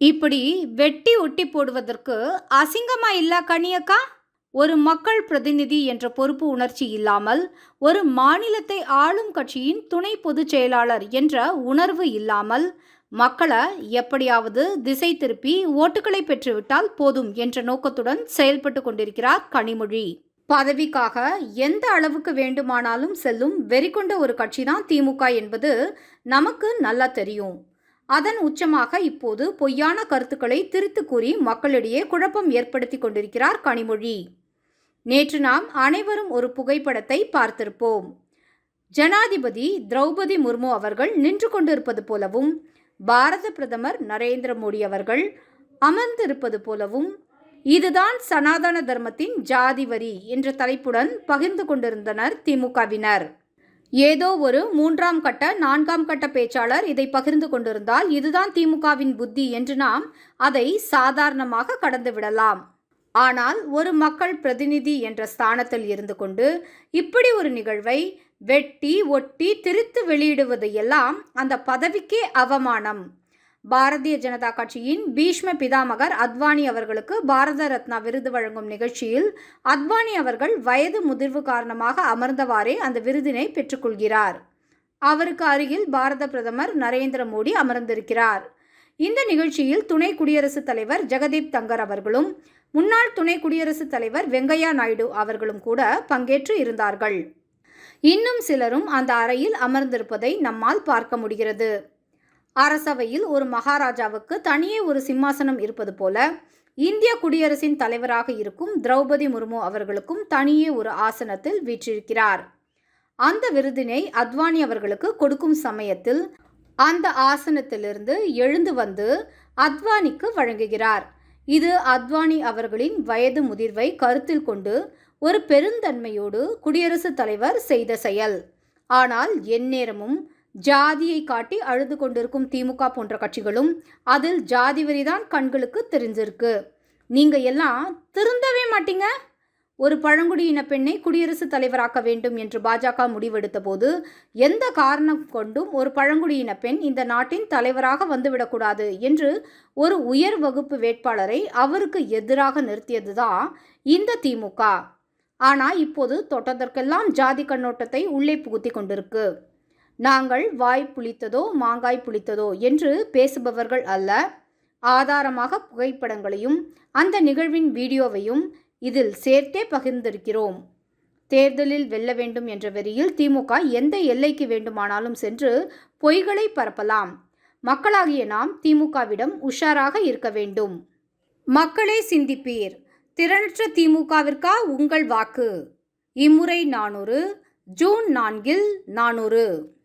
இப்படி வெட்டி ஒட்டி போடுவதற்கு அசிங்கமா இல்லா கனியக்கா? ஒரு மக்கள் பிரதிநிதி என்ற பொறுப்பு உணர்ச்சி இல்லாமல் ஒரு மாநிலத்தை ஆளும் கட்சியின் துணை பொதுச் செயலாளர் என்ற உணர்வு இல்லாமல் மக்களை எப்படியாவது திசை திருப்பி ஓட்டுகளை பெற்றுவிட்டால் போதும் என்ற நோக்கத்துடன் செயல்பட்டு கொண்டிருக்கிறார் கனிமொழி. பதவிக்காக எந்த அளவுக்கு வேண்டுமானாலும் செல்லும் வெறிக்கொண்ட ஒரு கட்சிதான் திமுக என்பது நமக்கு நல்லா தெரியும். அதன் உச்சமாக இப்போது பொய்யான கருத்துக்களை திருத்து கூறி மக்களிடையே குழப்பம் ஏற்படுத்தி கொண்டிருக்கிறார் கனிமொழி. நேற்று நாம் அனைவரும் ஒரு புகைப்படத்தை பார்த்திருப்போம். ஜனாதிபதி திரௌபதி முர்மு அவர்கள் நின்று கொண்டிருப்பது போலவும் பாரத பிரதமர் நரேந்திர மோடி அவர்கள் அமர்ந்திருப்பது போலவும் இதுதான் சனாதன தர்மத்தின் ஜாதி வரி என்ற தலைப்புடன் பகிர்ந்து கொண்டிருந்தனர் திமுகவினர் ஏதோ ஒரு மூன்றாம் கட்ட நான்காம் கட்ட பேச்சாளர் இதை பகிர்ந்து கொண்டிருந்தால் இதுதான் திமுகவின் புத்தி என்று நாம் அதை சாதாரணமாக கடந்து விடலாம். ஆனால் ஒரு மக்கள் பிரதிநிதி என்ற ஸ்தானத்தில் இருந்து கொண்டு இப்படி ஒரு நிகழ்வை வெட்டி ஒட்டி திரித்து வெளியிடுவது எல்லாம் அந்த பதவிக்கே அவமானம். பாரதிய ஜனதா கட்சியின் பீஷ்ம பிதாமகர் அத்வானி அவர்களுக்கு பாரத ரத்னா விருது வழங்கும் நிகழ்ச்சியில் அத்வானி அவர்கள் வயது முதிர்வு காரணமாக அமர்ந்தவாறே அந்த விருதினை பெற்றுக்கொள்கிறார். அவருக்கு அருகில் பாரத பிரதமர் நரேந்திர மோடி அமர்ந்திருக்கிறார். இந்த நிகழ்ச்சியில் துணை குடியரசுத் தலைவர் ஜெகதீப் தங்கர் அவர்களும் முன்னாள் துணை குடியரசுத் தலைவர் வெங்கையா நாயுடு அவர்களும் கூட பங்கேற்று இருந்தார்கள். இன்னும் சிலரும் அந்த அறையில் அமர்ந்திருப்பதை நம்மால் பார்க்க முடிகிறது. அரசவையில் ஒரு மகாராஜாவுக்கு தனியே ஒரு சிம்மாசனம் இருப்பது போல இந்திய குடியரசின் தலைவராக இருக்கும் திரௌபதி முர்மு அவர்களுக்கும் தனியே ஒரு ஆசனத்தில் வீற்றிருக்கிறார். அந்த விருதினை அத்வானி அவர்களுக்கு கொடுக்கும் சமயத்தில் அந்த ஆசனத்திலிருந்து எழுந்து வந்து அத்வானிக்கு வழங்குகிறார். இது அத்வானி அவர்களின் வயது முதிர்வை கருத்தில் கொண்டு ஒரு பெருந்தன்மையோடு குடியரசுத் தலைவர் செய்த செயல். ஆனால் எந்நேரமும் ஜாதியை காட்டி அழுது கொண்டிருக்கும் திமுக போன்ற கட்சிகளும் அதில் ஜாதி வரிதான் கண்களுக்கு தெரிஞ்சிருக்கு. நீங்கள் எல்லாம் திருந்தவே மாட்டீங்க. ஒரு பழங்குடியின பெண்ணை குடியரசுத் தலைவராக்க வேண்டும் என்று பாஜக முடிவெடுத்த போது எந்த காரணம் கொண்டும் ஒரு பழங்குடியின பெண் இந்த நாட்டின் தலைவராக வந்துவிடக்கூடாது என்று ஒரு உயர் வகுப்பு வேட்பாளரை அவருக்கு எதிராக நிறுத்தியதுதான் இந்த திமுக. ஆனால் இப்போது தொட்டதற்கெல்லாம் ஜாதி கண்ணோட்டத்தை உள்ளே புகுத்தி கொண்டிருக்கு. நாங்கள் வாய் புளித்ததோ மாங்காய் புளித்ததோ என்று பேசுபவர்கள் அல்ல. ஆதாரமாக புகைப்படங்களையும் அந்த நிகழ்வின் வீடியோவையும் இதில் சேர்த்தே பகிர்ந்திருக்கிறோம். தேர்தலில் வெல்ல வேண்டும் என்ற வெறியில் திமுக எந்த எல்லைக்கு வேண்டுமானாலும் சென்று பொய்களை பரப்பலாம். மக்களாகிய நாம் திமுகவிடம் உஷாராக இருக்க வேண்டும். மக்களே சிந்திப்பீர். திறனற்ற திமுகவிற்கா உங்கள் வாக்கு. இம்முறை நானூறு ஜூன் நான்கில் நானூறு.